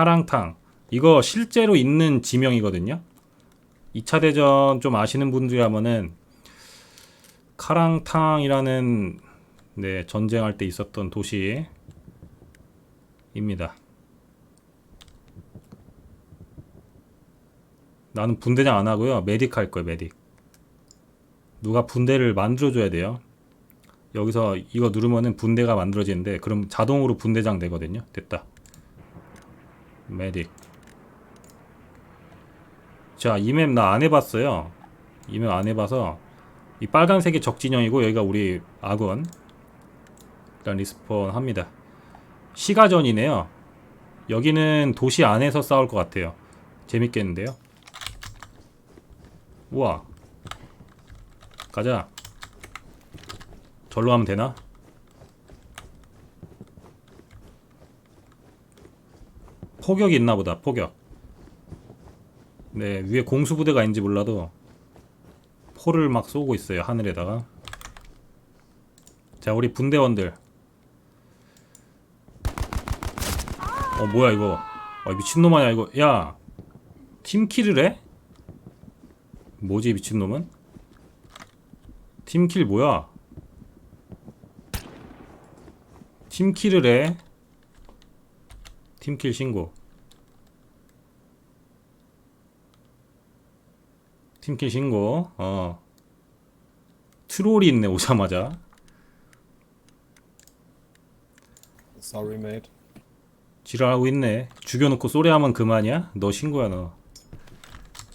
카랑탕. 이거 실제로 있는 지명이거든요. 2차 대전 좀 아시는 분들이라면은 카랑탕이라는 네, 전쟁할 때 있었던 도시입니다. 나는 분대장 안 하고요. 메딕 할 거예요, 메딕. 누가 분대를 만들어 줘야 돼요. 여기서 이거 누르면은 분대가 만들어지는데, 그럼 자동으로 분대장 되거든요. 됐다. 메딕. 자, 이 맵 나 안 해봤어요. 이 맵 안 해봐서, 이 빨간색이 적진영이고, 여기가 우리 아군. 일단 리스폰 합니다. 시가전이네요. 여기는 도시 안에서 싸울 것 같아요. 재밌겠는데요? 우와. 가자. 절로 하면 되나? 포격이 있나 보다. 포격. 네, 위에 공수부대가 있는지 몰라도 포를 막 쏘고 있어요. 하늘에다가. 자, 우리 분대원들. 어, 뭐야 이거. 아, 미친놈 아니야 이거. 야. 팀킬을 해? 뭐지 미친놈은? 팀킬 뭐야? 팀킬을 해? 팀킬 신고 팀킬 신고 어 트롤이 있네 오자마자 Sorry, mate. 지랄하고 있네 죽여놓고 쏘리하면 그만이야? 너 신고야 너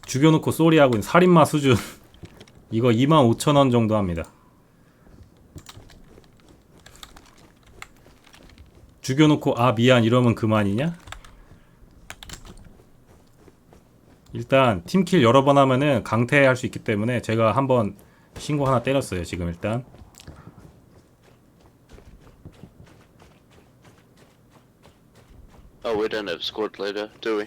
죽여놓고 쏘리하고 있는 살인마 수준 이거 25,000원 정도 합니다 죽여놓고 아 미안 이러면 그만이냐? 일단 팀킬 여러 번 하면은 강퇴할 수 있기 때문에 제가 한번 신고 하나 때렸어요 지금 일단. Oh, we don't have squad leader, do we?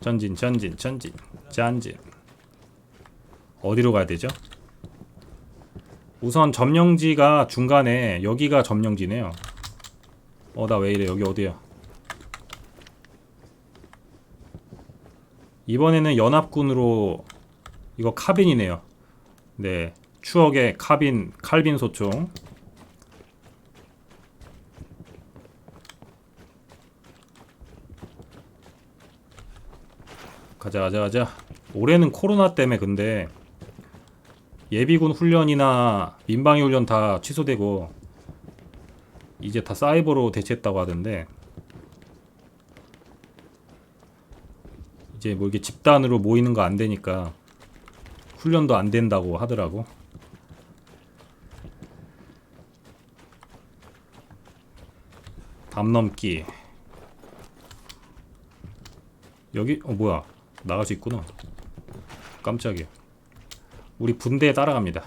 전진 전진 전진 전진. 어디로 가야 되죠? 우선 점령지가 중간에 여기가 점령지네요. 어 나 왜 이래? 여기 어디야 이번에는 연합군으로 이거 카빈이네요. 네 추억의 카빈 칼빈 소총. 가자 가자 가자. 올해는 코로나 때문에 근데 예비군 훈련이나 민방위 훈련 다 취소되고 이제 다 사이버로 대체했다고 하던데 이제 뭐 이게 집단으로 모이는 거 안 되니까 훈련도 안 된다고 하더라고. 담 넘기. 여기? 어 뭐야? 나갈 수 있구나. 깜짝이야. 우리 분대에 따라갑니다.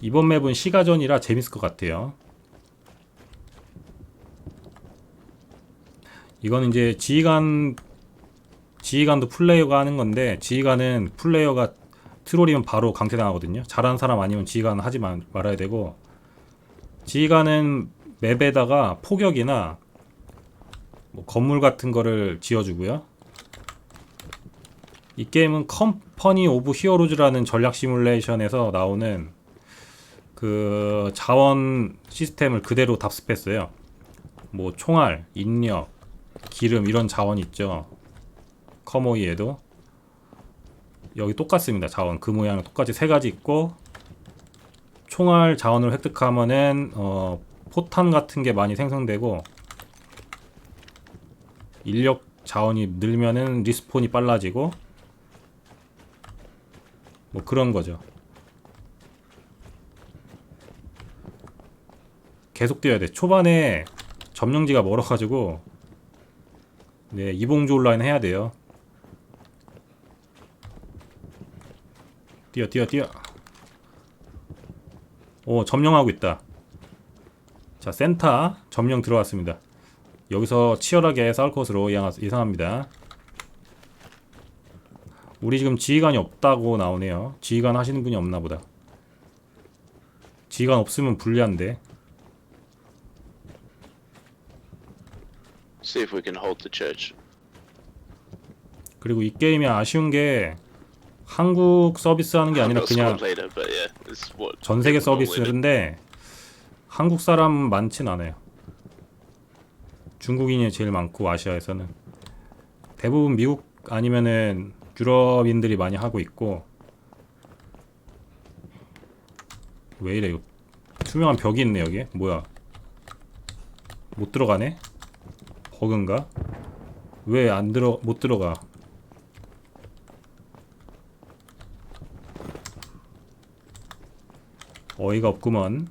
이번 맵은 시가전이라 재밌을 것 같아요 이거는 이제 지휘관 지휘관도 플레이어가 하는 건데 지휘관은 플레이어가 트롤이면 바로 강퇴당하거든요 잘하는 사람 아니면 지휘관 하지 마, 말아야 되고 지휘관은 맵에다가 포격이나 뭐 건물 같은 거를 지어주고요. 이 게임은 컴퍼니 오브 히어로즈라는 전략 시뮬레이션에서 나오는 그 자원 시스템을 그대로 답습했어요. 뭐 총알, 인력, 기름 이런 자원 있죠. 커모이에도 여기 똑같습니다. 자원 그 모양 똑같이 세 가지 있고 총알 자원을 획득하면은 어, 포탄 같은 게 많이 생성되고 인력 자원이 늘면은 리스폰이 빨라지고 뭐 그런 거죠. 계속 뛰어야 돼. 초반에 점령지가 멀어가지고 네 이봉조 온라인 해야 돼요. 뛰어 뛰어 뛰어. 오 점령하고 있다. 자 센터 점령 들어왔습니다. 여기서 치열하게 싸울 것으로 예상- 예상합니다. 우리 지금 지휘관이 없다고 나오네요. 지휘관 하시는 분이 없나 보다. 지휘관 없으면 불리한데. See if we can hold the church. 그리고 이 게임이 아쉬운 게 한국 서비스 하는 게 아니라 그냥 squad leader, but yeah, it's what 전 세계 people normally do. 서비스인데 한국 사람 많진 않아요. 중국인이 제일 많고 아시아에서는 대부분 미국 아니면은 유럽인들이 많이 하고 있고 왜 이래 이거 투명한 벽이 있네 여기 뭐야 못 들어가네 버그인가 왜 안 들어 못 들어가 어이가 없구먼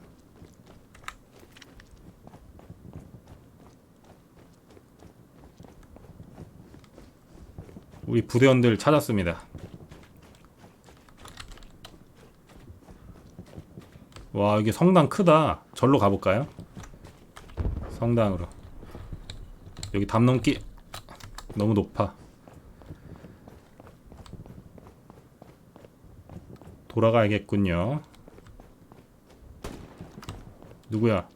우리 부대원들 찾았습니다. 와 이게 성당 크다. 절로 가볼까요? 성당으로. 여기 담 넘기 너무 높아. 돌아가야겠군요. 누구야?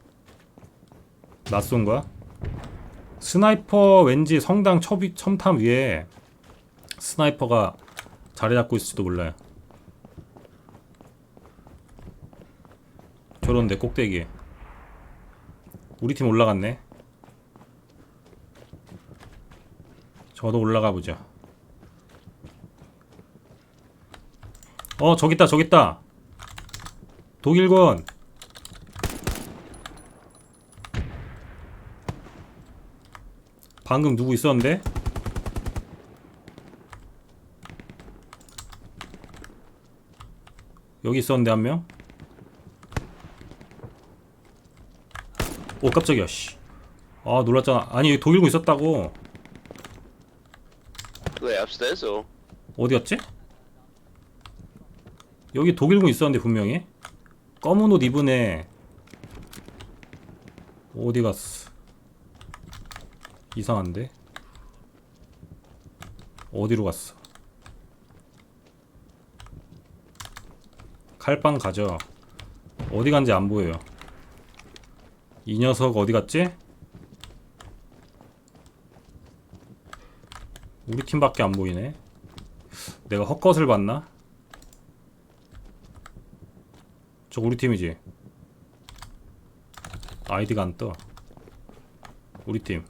낯선 거야? 스나이퍼 왠지 성당 첨, 첨탑 위에 스나이퍼가 자리 잡고 있을지도 몰라요. 저런데 꼭대기에. 우리 팀 올라갔네. 저도 올라가 보자. 어, 저기 있다, 저기 있다. 독일군. 방금 누구 있었는데? 여기 있었는데 한 명? 오 깜짝이야 씨. 아 놀랐잖아 아니 독일군 있었다고 They upstairs or? 어디였지? 여기 독일군 있었는데 분명히. 검은 옷 입은 애. 어디 갔어? 이상한데? 어디로 갔어? 칼빵 가져. 어디 간지 안 보여요. 이 녀석 어디 갔지? 우리 팀밖에 안 보이네. 내가 헛것을 봤나? 저 우리 팀이지. 아이디가 안 떠. 우리 팀.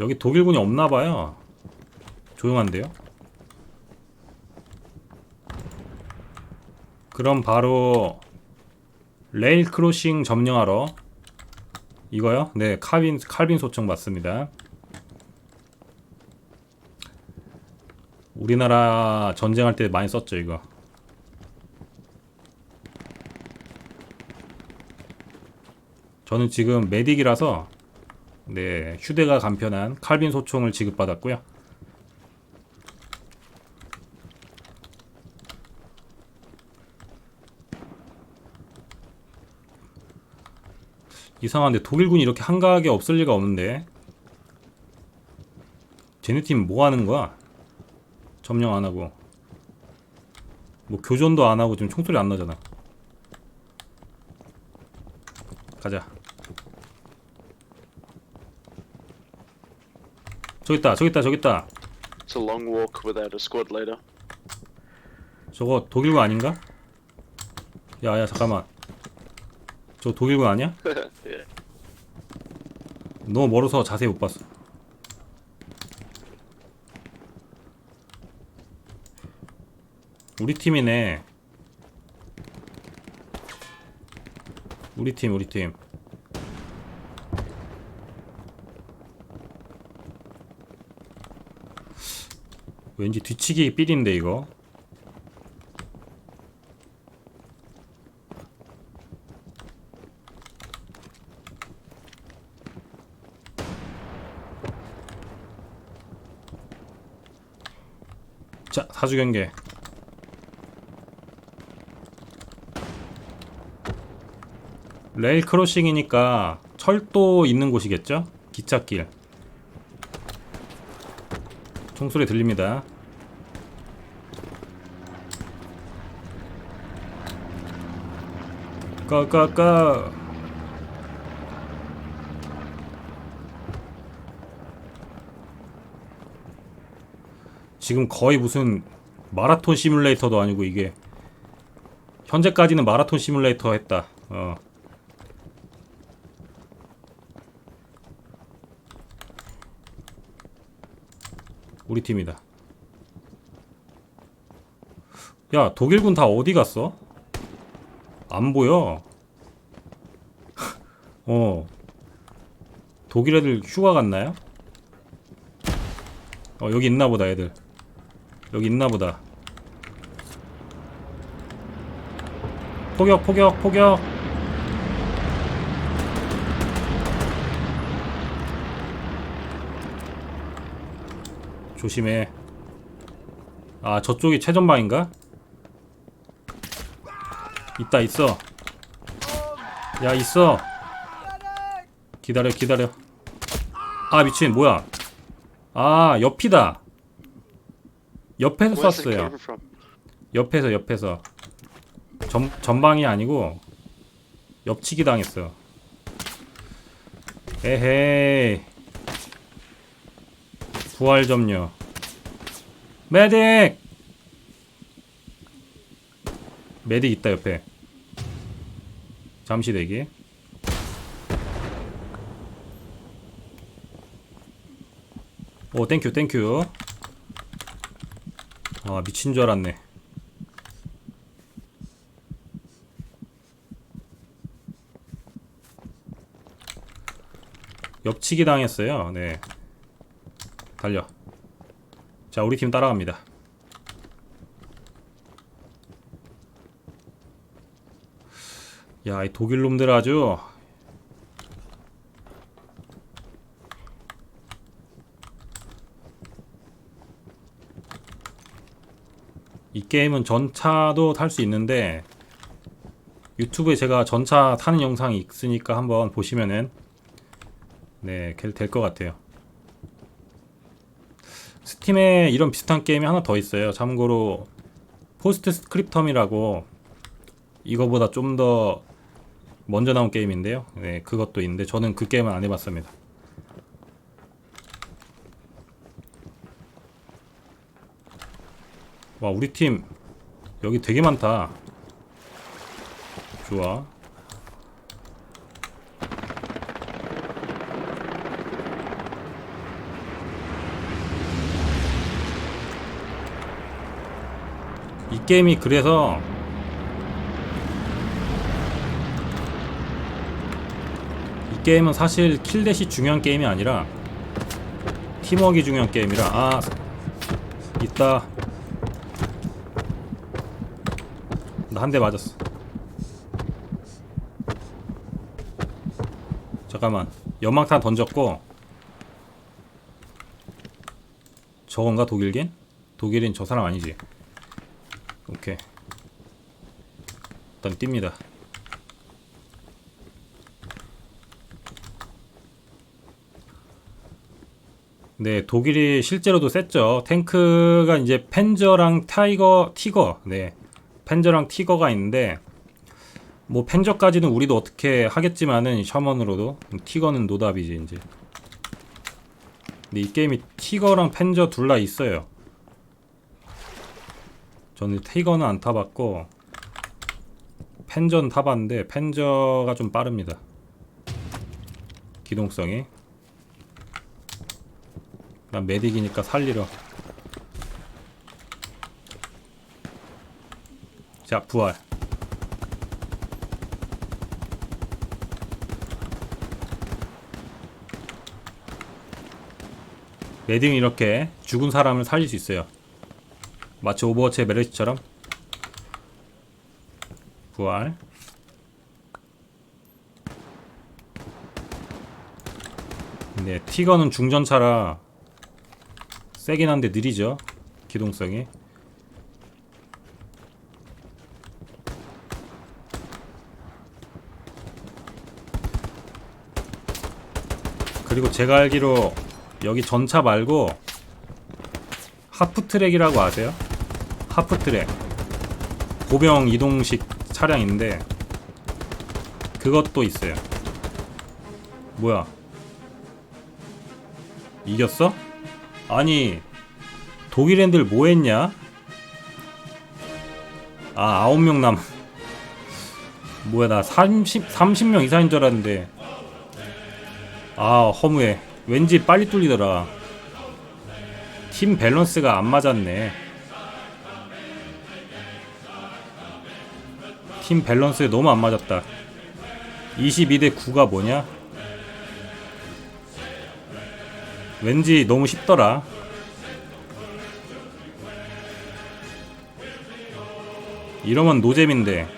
여기 독일군이 없나봐요. 조용한데요? 그럼 바로 레일 크로싱 점령하러 이거요? 네, 칼빈 칼빈 소총 맞습니다. 우리나라 전쟁할 때 많이 썼죠, 이거. 저는 지금 메딕이라서 네, 휴대가 간편한 칼빈 소총을 지급받았고요. 이상한데 독일군이 이렇게 한가하게 없을 리가 없는데 쟤네 팀 뭐 하는 거야? 점령 안 하고 뭐 교전도 안 하고 지금 총소리 안 나잖아 가자 저기 있다 저기 있다 저기 있다 It's a long walk without a squad leader. 저거 독일군 아닌가? 야야 잠깐만 저 독일군 아니야? 너무 멀어서 자세히 못 봤어. 우리 팀이네. 우리 팀, 우리 팀. 왠지 뒤치기 삘인데 이거. 자, 사주 경계. 레일 크로싱이니까 철도 있는 곳이겠죠? 기찻길. 총소리 들립니다. 까까까 지금 거의 무슨 마라톤 시뮬레이터도 아니고 이게 현재까지는 마라톤 시뮬레이터 했다. 어. 우리 팀이다. 야, 독일군 다 어디 갔어? 안 보여. 어. 독일 애들 휴가 갔나요? 어, 여기 있나 보다, 애들. 여기 있나 보다. 포격, 포격, 포격. 조심해. 아, 저쪽이 최전방인가? 있다, 있어. 야, 있어. 기다려, 기다려. 아, 미친, 뭐야. 아, 옆이다. 옆에서 쐈어요. 옆에서, 옆에서. 전, 전방이 아니고, 옆치기 당했어. 에헤이. 부활 점료. 메딕! 메딕 있다, 옆에. 잠시 대기. 오, 땡큐, 땡큐. 아, 미친 줄 알았네. 옆치기 당했어요. 네. 달려. 자, 우리 팀 따라갑니다. 야, 이 독일 놈들 아주 게임은 전차도 탈 수 있는데 유튜브에 제가 전차 타는 영상이 있으니까 한번 보시면은 네, 될 것 같아요. 스팀에 이런 비슷한 게임이 하나 더 있어요. 참고로 포스트 스크립텀이라고 이거보다 좀 더 먼저 나온 게임인데요. 네, 그것도 있는데 저는 그 게임은 안 해봤습니다. 와, 우리 팀 여기 되게 많다. 좋아. 이 게임이 그래서 이 게임은 사실 킬댓이 중요한 게임이 아니라 팀워크가 중요한 게임이라 아 있다 나 한 대 맞았어. 잠깐만. 연막탄 던졌고. 저건가 독일긴? 독일인 저 사람 아니지? 오케이. 일단 뜁니다. 네 독일이 실제로도 셌죠. 탱크가 이제 펜저랑 타이거 티거. 네 펜저랑 티거가 있는데 뭐 펜저까지는 우리도 어떻게 하겠지만은 셔먼으로도 티거는 노답이지 이제 근데 이 게임이 티거랑 펜저 둘 다 있어요 저는 테이거는 안 타봤고 펜전 타봤는데 펜저가 좀 빠릅니다. 기동성이. 난 메딕이니까 살리러. 자 부활. 메딕은 이렇게 죽은 사람을 살릴 수 있어요. 마치 오버워치의 메르시처럼 부활 네 티거는 중전차라 세긴 한데 느리죠 기동성이 그리고 제가 알기로 여기 전차 말고 하프트랙이라고 아세요? 하프트랙 보병 이동식 차량인데 그것도 있어요. 뭐야? 이겼어? 아니 독일 앤들 뭐 했냐? 아 아홉 명 남. 뭐야 나 30, 30명 이상인 줄 알았는데 아 허무해. 왠지 빨리 뚫리더라. 팀 밸런스가 안 맞았네. 팀 밸런스에 너무 안 맞았다. 22대 9가 뭐냐? 왠지 너무 쉽더라. 이러면 노잼인데.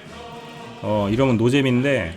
어 이러면 노잼인데